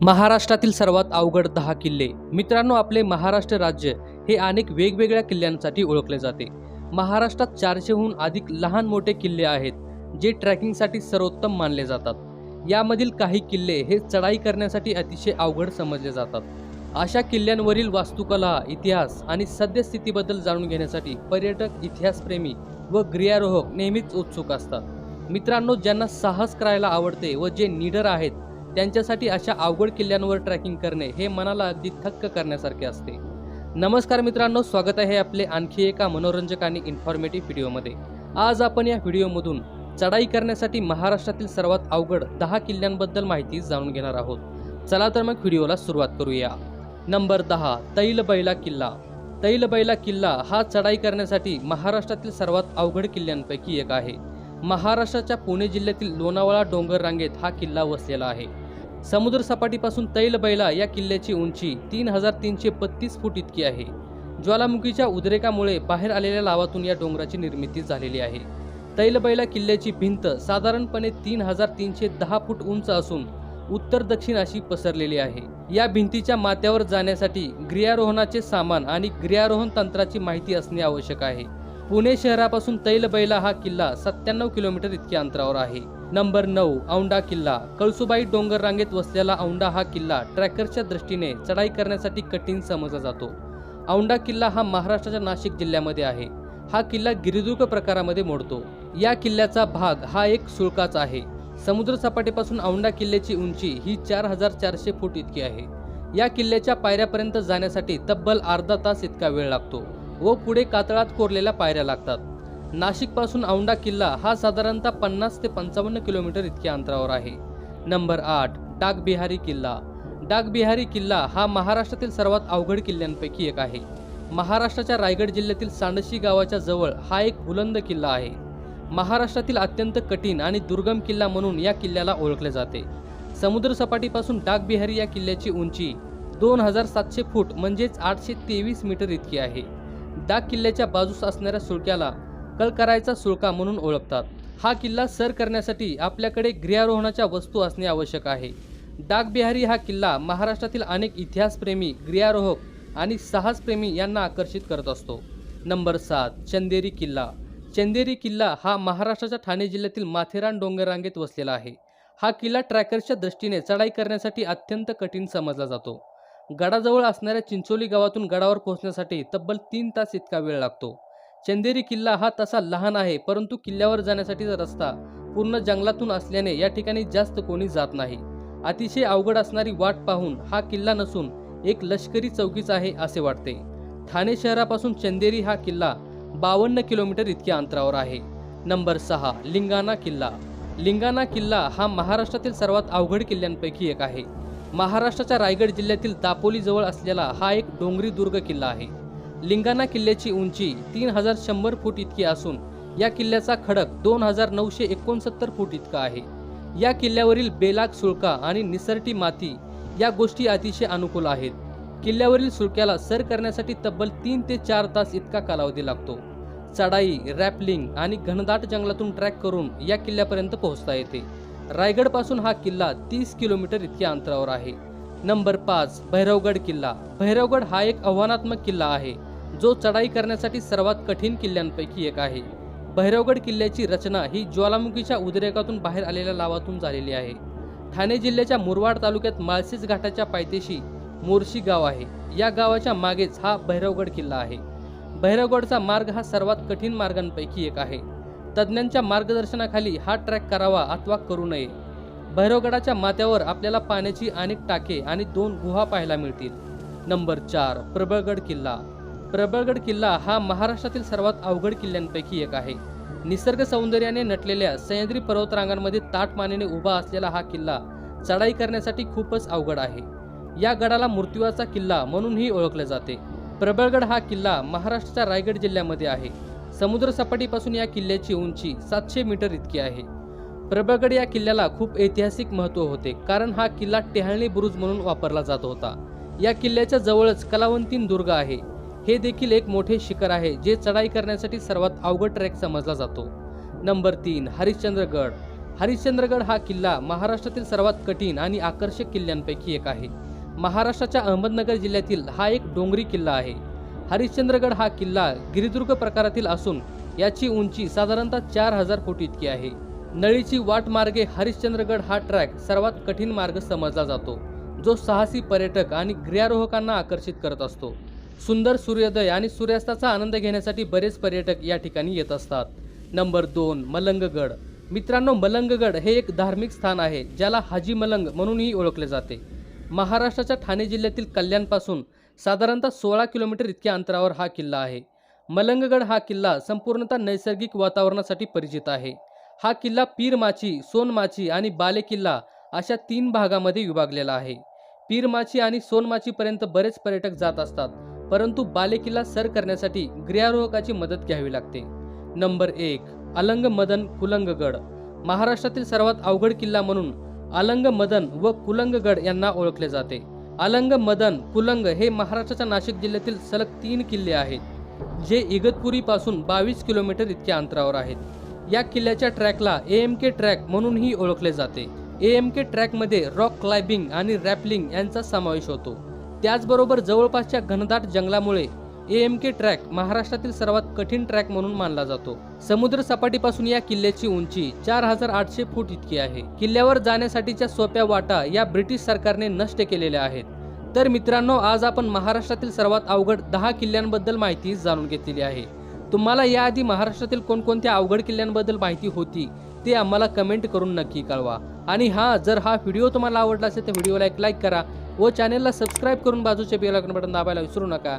महाराष्ट्रातील सर्वात अवघड दहा किल्ले. मित्रांनो आपले महाराष्ट्र राज्य हे अनेक वेगवेगळ्या किल्ल्यांसाठी ओळखले जाते. महाराष्ट्रात चारशेहून अधिक लहान मोठे किल्ले आहेत जे ट्रॅकिंगसाठी सर्वोत्तम मानले जातात. यामधील काही किल्ले हे चढाई करण्यासाठी अतिशय अवघड समजले जातात. अशा किल्ल्यांवरील वास्तुकला इतिहास आणि सद्यस्थितीबद्दल जाणून घेण्यासाठी पर्यटक इतिहासप्रेमी व गिर्यारोहक नेहमीच उत्सुक असतात. मित्रांनो ज्यांना साहस करायला आवडते व जे निडर आहेत त्यांच्यासाठी अशा अवघड किल्ल्यांवर ट्रॅकिंग करणे हे मनाला अगदी थक्क करण्यासारखे असते. नमस्कार मित्रांनो स्वागत आहे आपले आणखी एका मनोरंजक आणि इन्फॉर्मेटिव्ह व्हिडिओमध्ये. आज आपण या व्हिडिओमधून चढाई करण्यासाठी महाराष्ट्रातील सर्वात अवघड दहा किल्ल्यांबद्दल माहिती जाणून घेणार आहोत. चला तर मग व्हिडिओला सुरुवात करूया. नंबर दहा तैलबैला किल्ला. तैलबैला किल्ला हा चढाई करण्यासाठी महाराष्ट्रातील सर्वात अवघड किल्ल्यांपैकी एक आहे. महाराष्ट्राच्या पुणे जिल्ह्यातील लोणावळा डोंगर रांगेत हा किल्ला वसलेला आहे. समुद्रसपाटीपासून तैलबैला या किल्ल्याची उंची तीन हजार तीनशे बत्तीस फूट इतकी आहे. ज्वालामुखीच्या उद्रेकामुळे बाहेर आलेल्या लावातून या डोंगराची निर्मिती झालेली आहे. तैलबैला किल्ल्याची भिंत साधारणपणे तीन हजार तीनशे दहा फूट उंच असून उत्तर दक्षिण अशी पसरलेली आहे. या भिंतीच्या माथ्यावर जाण्यासाठी गिर्यारोहणाचे सामान आणि गिर्यारोहण तंत्राची माहिती असणे आवश्यक आहे. पुणे शहरापासून तैलबैला हा किल्ला सत्त्याण्णव किलोमीटर इतक्या अंतरावर आहे. नंबर नऊ औंढा किल्ला. कळसुबाई डोंगर रांगेत वसलेला औंढा हा किल्ला ट्रॅकरच्या दृष्टीने चढाई करण्यासाठी कठीण समजला जातो. औंढा किल्ला हा महाराष्ट्राच्या नाशिक जिल्ह्यामध्ये आहे. हा किल्ला गिरिदुर्ग प्रकारामध्ये मोडतो. या किल्ल्याचा भाग हा एक सुळकाचा आहे. समुद्र सपाटीपासून औंढा किल्ल्याची उंची ही चार हजार चारशे फूट इतकी आहे. या किल्ल्याच्या पायऱ्यापर्यंत जाण्यासाठी तब्बल अर्धा तास इतका वेळ लागतो. व पुढे कातळात कोरलेल्या पायऱ्या लागतात. नाशिकपासून औंढा किल्ला हा साधारणतः पन्नास ते पंचावन्न किलोमीटर इतक्या अंतरावर आहे. नंबर आठ डागबिहारी किल्ला. डागबिहारी किल्ला हा महाराष्ट्रातील सर्वात अवघड किल्ल्यांपैकी एक आहे. महाराष्ट्राच्या रायगड जिल्ह्यातील सांडशी गावाच्या जवळ हा एक बुलंद किल्ला आहे. महाराष्ट्रातील अत्यंत कठीण आणि दुर्गम किल्ला म्हणून या किल्ल्याला ओळखले जाते. समुद्रसपाटीपासून डागबिहारी या किल्ल्याची उंची दोन हजार सातशे फूट म्हणजेच आठशे तेवीस मीटर इतकी आहे. डाग किल्ल्याच्या बाजूस असणाऱ्या सुळक्याला कलकरायचा सुळका म्हणून ओळखतात. हा किल्ला सर करण्यासाठी आपल्याकडे गिर्यारोहणाच्या वस्तू असणे आवश्यक आहे. डागबिहारी हा किल्ला महाराष्ट्रातील अनेक इतिहासप्रेमी गिर्यारोहक आणि साहसप्रेमी यांना आकर्षित करत असतो. नंबर सात चंदेरी किल्ला. चंदेरी किल्ला हा महाराष्ट्राच्या ठाणे जिल्ह्यातील माथेरान डोंगररांगेत वसलेला आहे. हा किल्ला ट्रॅकर्सच्या दृष्टीने चढाई करण्यासाठी अत्यंत कठीण समजला जातो. गडाजवळ असणाऱ्या चिंचोली गावातून गडावर पोहोचण्यासाठी तब्बल तीन तास इतका वेळ लागतो. चंदेरी किल्ला हा तसा लहान आहे परंतु किल्ल्यावर जाण्यासाठीचा रस्ता पूर्ण जंगलातून असल्याने या ठिकाणी जास्त कोणी जात नाही. अतिशय अवघड असणारी वाट पाहून हा किल्ला नसून एक लष्करी चौकीच आहे असे वाटते. ठाणे शहरापासून चंदेरी हा किल्ला बावन्न किलोमीटर इतक्या अंतरावर आहे. नंबर सहा लिंगाणा किल्ला. लिंगाणा किल्ला हा महाराष्ट्रातील सर्वात अवघड किल्ल्यांपैकी एक आहे. महाराष्ट्राच्या रायगड जिल्ह्यातील दापोलीजवळ असलेला हा एक डोंगरी दुर्ग किल्ला आहे. लिंगाणा किल्ल्याची उंची तीन हजार शंभर फूट इतकी असून या किल्ल्याचा खडक दोन हजार नऊशे एकोणसत्तर फूट इतका आहे. या किल्ल्यावरील बेलाग सुळका आणि निसरटी माती या गोष्टी अतिशय अनुकूल आहेत. किल्ल्यावरील सुळक्याला सर करण्यासाठी तब्बल तीन ते चार तास इतका कालावधी लागतो. चढाई रॅपलिंग आणि घनदाट जंगलातून ट्रॅक करून या किल्ल्यापर्यंत पोहोचता येते. रायगडपासून हा किल्ला तीस किलोमीटर इतक्या अंतरावर आहे. नंबर पाच भैरवगड किल्ला. भैरवगड हा एक आव्हानात्मक किल्ला आहे जो चढाई करण्यासाठी सर्वात कठीण किल्ल्यांपैकी एक आहे. भैरवगड किल्ल्याची रचना ही ज्वालामुखीच्या उद्रेकातून बाहेर आलेल्या लावातून झालेली आहे. ठाणे जिल्ह्याच्या मुरवाड तालुक्यात माळशेज घाटाच्या पायथ्याशी मोर्शी गाव आहे. या गावाच्या मागेच हा भैरवगड किल्ला आहे. भैरवगडचा मार्ग हा सर्वात कठीण मार्गांपैकी एक आहे. तज्ज्ञांच्या मार्गदर्शनाखाली हा ट्रॅक करावा अथवा करू नये. भैरवगडाच्या माथ्यावर आपल्याला पाण्याची अनेक टाके आणि दोन गुहा पाहायला मिळतील. नंबर चार प्रबळगड किल्ला. प्रबळगड किल्ला हा महाराष्ट्रातील सर्वात अवघड किल्ल्यांपैकी एक आहे. निसर्ग सौंदर्याने नटलेल्या सह्याद्री पर्वतरांगांमध्ये ताट मानेने उभा असलेला हा किल्ला चढाई करण्यासाठी खूपच अवघड आहे. या गडाला मृत्यूचा किल्ला म्हणूनही ओळखले जाते. प्रबळगड हा किल्ला महाराष्ट्राच्या रायगड जिल्ह्यामध्ये आहे. समुद्रसपाटीपासून या किल्ल्याची उंची सातशे मीटर इतकी आहे. प्रबळगड या किल्ल्याला खूप ऐतिहासिक महत्त्व होते कारण हा किल्ला टेहाळणी बुरुज म्हणून वापरला जात होता. या किल्ल्याच्या जवळच कलावंतीन दुर्ग आहे. हे देखील एक मोठे शिखर आहे जे चढाई करण्यासाठी सर्वात अवघड ट्रॅक समजला जातो. नंबर तीन हरिश्चंद्रगड. हरिश्चंद्रगड हा किल्ला महाराष्ट्रातील सर्वात कठीण आणि आकर्षक किल्ल्यांपैकी एक आहे. महाराष्ट्राच्या अहमदनगर जिल्ह्यातील हा एक डोंगरी किल्ला आहे. हरिश्चंद्रगड हा किल्ला गिरिदुर्ग प्रकारातील असून याची उंची साधारणतः चार हजार फूट इतकी आहे. नळीची वाट मार्गे हरिश्चंद्रगड हा ट्रॅक सर्वात कठीण मार्ग समजला जातो जो साहसी पर्यटक आणि गिर्यारोहकांना आकर्षित करत असतो. सुंदर सूर्योदय आणि सूर्यास्ताचा आनंद घेण्यासाठी बरेच पर्यटक या ठिकाणी येत असतात. नंबर दोन मलंगगड. मित्रांनो मलंगगड हे एक धार्मिक स्थान आहे ज्याला हाजी मलंग म्हणूनही ओळखले जाते. महाराष्ट्राच्या ठाणे जिल्ह्यातील कल्याणपासून साधारणतः सोळा किलोमीटर इतक्या अंतरावर हा किल्ला आहे. मलंगगड हा किल्ला संपूर्णतः नैसर्गिक वातावरणासाठी परिचित आहे. हा किल्ला पीरमाची सोनमाची आणि बाले किल्ला अशा तीन भागामध्ये विभागलेला आहे. पीरमाची आणि सोनमाचीपर्यंत बरेच पर्यटक जात असतात परंतु बाले किल्ला सर करण्यासाठी गिर्यारोहकाची मदत घ्यावी लागते. नंबर एक अलंग मदन कुलंगगड. महाराष्ट्रातील सर्वात अवघड किल्ला म्हणून अलंग मदन व कुलंगगड यांना ओळखले जाते. अलंग मदन कुलंग हे महाराष्ट्राच्या नाशिक जिल्ह्यातील सलग तीन किल्ले आहेत जे इगतपुरी पासून बावीस किलोमीटर इतक्या अंतरावर आहेत. या किल्ल्याच्या ट्रॅकला ए एम के ट्रॅक म्हणूनही ओळखले जाते. ए एम के ट्रॅकमध्ये रॉक क्लाइम्बिंग आणि रॅपलिंग यांचा समावेश होतो. त्याचबरोबर जवळपासच्या घनदाट जंगलामुळे एम के ट्रॅक महाराष्ट्रातील सर्वात कठीण ट्रॅक म्हणून मानला जातो. समुद्र सपाटीपासून या किल्ल्याची उंची चार हजार आठशे फूट इतकी आहे. किल्ल्यावर जाण्यासाठीच्या सोप्या वाटा या ब्रिटिश सरकारने नष्ट केलेल्या आहेत. तर मित्रांनो आज आपण महाराष्ट्रातील सर्वात अवघड दहा किल्ल्यांबद्दल माहिती जाणून घेतलेली आहे. तुम्हाला याआधी महाराष्ट्रातील कोणकोणत्या अवघड किल्ल्यांबद्दल माहिती होती ते आम्हाला कमेंट करून नक्की कळवा. आणि हा जर हा व्हिडिओ तुम्हाला आवडला असेल तर व्हिडिओला एक लाईक करा व चॅनेलला सबस्क्राईब करून बाजूच्या बेल आयकॉन बटन दाबायला विसरू नका.